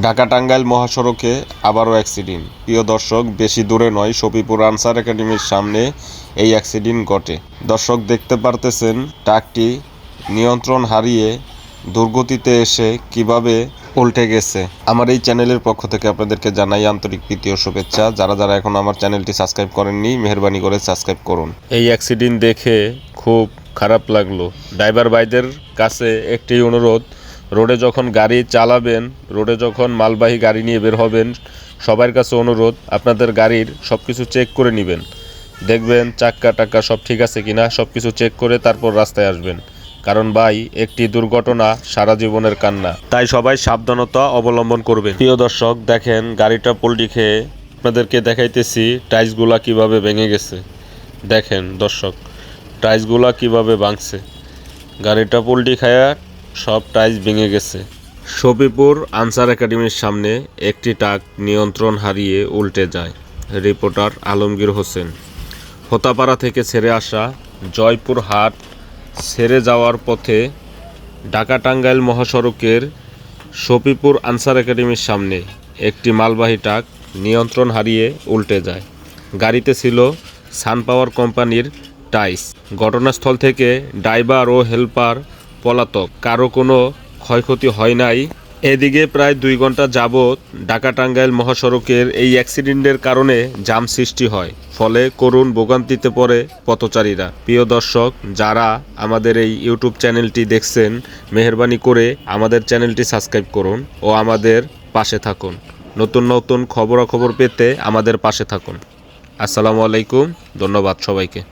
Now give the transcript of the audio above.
ঢাকা টাঙ্গাইল মহাসড়কে আবারও অ্যাক্সিডেন্ট। প্রিয় দর্শক, বেশি দূরে নয় সফিপুর আনসার একাডেমির সামনে এই অ্যাক্সিডেন্ট ঘটে। দর্শক, দেখতে পারতেছেন, ট্রাকটি নিয়ন্ত্রণ হারিয়ে দুর্গতিতে এসে কীভাবে উল্টে গেছে। আমার এই চ্যানেলের পক্ষ থেকে আপনাদেরকে জানাই আন্তরিক প্রীতি ও শুভেচ্ছা। যারা যারা এখন আমার চ্যানেলটি সাবস্ক্রাইব করেননি, মেহরবানি করে সাবস্ক্রাইব করুন। এই অ্যাক্সিডেন্ট দেখে খুব খারাপ লাগল। ড্রাইভার ভাইদের কাছে একটি অনুরোধ রোডে যখন গাড়ি চালাবেন, রোডে যখন মালবাহী গাড়ি নিয়ে বের হবেন, সবার কাছে অনুরোধ, আপনাদের গাড়ির সব কিছু চেক করে নেবেন। দেখবেন চাক্কা টাক্কা সব ঠিক আছে কিনা সব কিছু চেক করে তারপর রাস্তায় আসবেন। কারণ ভাই, একটি দুর্ঘটনা সারা জীবনের কান্না। তাই সবাই সাবধানতা অবলম্বন করবেন। প্রিয় দর্শক, দেখেন গাড়িটা পোল্টি খেয়ে আপনাদেরকে দেখাইতেছি টাইলসগুলা কীভাবে ভেঙে গেছে। দেখেন দর্শক, টাইলসগুলা কীভাবে ভাঙছে। গাড়িটা পোল্টি খায়া সব টাইলস ভেঙে গেছে। শফিপুর আনসার একাডেমির সামনে একটি ট্রাক নিয়ন্ত্রণ হারিয়ে উল্টে যায়, রিপোর্টার আলমগীর হোসেন। হোতাপাড়া থেকে ছেড়ে আসা জয়পুর হাট ছেড়ে যাওয়ার পথে ঢাকা টাঙ্গাইল মহাসড়কের শফিপুর আনসার একাডেমির সামনে একটি মালবাহী ট্রাক নিয়ন্ত্রণ হারিয়ে উল্টে যায়। গাড়িতে ছিল সানপাওয়ার কোম্পানির টাইস ঘটনাস্থল থেকে ড্রাইভার ও হেল্পার পলাতক। কারও কোনো ক্ষয়ক্ষতি হয় নাই। এদিকে প্রায় দুই ঘণ্টা যাবৎ ঢাকা টাঙ্গাইল মহাসড়কের এই অ্যাক্সিডেন্টের কারণে জাম সৃষ্টি হয়। ফলে করুণ ভোগান্তিতে পড়ে পথচারীরা। প্রিয় দর্শক, যারা আমাদের এই ইউটিউব চ্যানেলটি দেখছেন, মেহরবানি করে আমাদের চ্যানেলটি সাবস্ক্রাইব করুন ও আমাদের পাশে থাকুন। নতুন নতুন খবরাখবর পেতে আমাদের পাশে থাকুন। আসসালামু আলাইকুম, ধন্যবাদ সবাইকে।